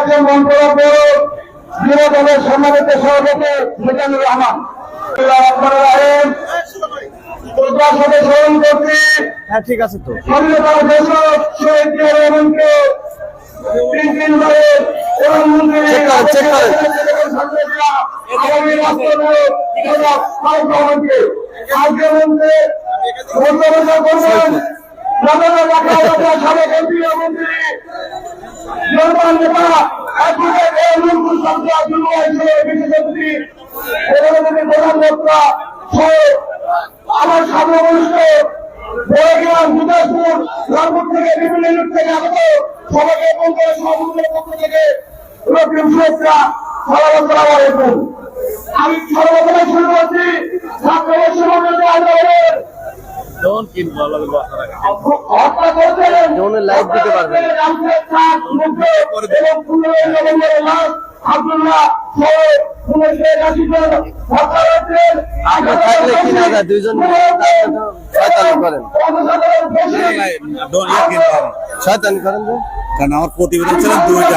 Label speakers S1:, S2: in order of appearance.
S1: রাখছেন মন্ত্রণা পৌর যুব দলের সম্মানিত সভাপতি মিজানুর রহমান।
S2: হ্যাঁ ঠিক আছে তো।
S1: আজকে মন্ত্রী জনতার নেতা অ্যাডভোকেট এ মুলকুল সামসা দুলুয়া হিসেবে বিশেষজ্ঞ প্রধানমন্ত্রী প্রধান বক্তা আমার সামনে বড়গ্রাম গুদাসপুর রামপুর থেকে বিভিন্ন ইউনিট থেকে আগত সবাইকে বন্ধুরা সভাপতির পক্ষ থেকে শুভেচ্ছা সালাম আলাইকুম আমি সর্বপ্রথমে শুরু করছি হয়েছেন
S2: আগে থাকলে তিন হাজার, দুইজন করেন। শয়তানি করেন
S3: কারণ আমার প্রতিবেদন ছিল দুইটা।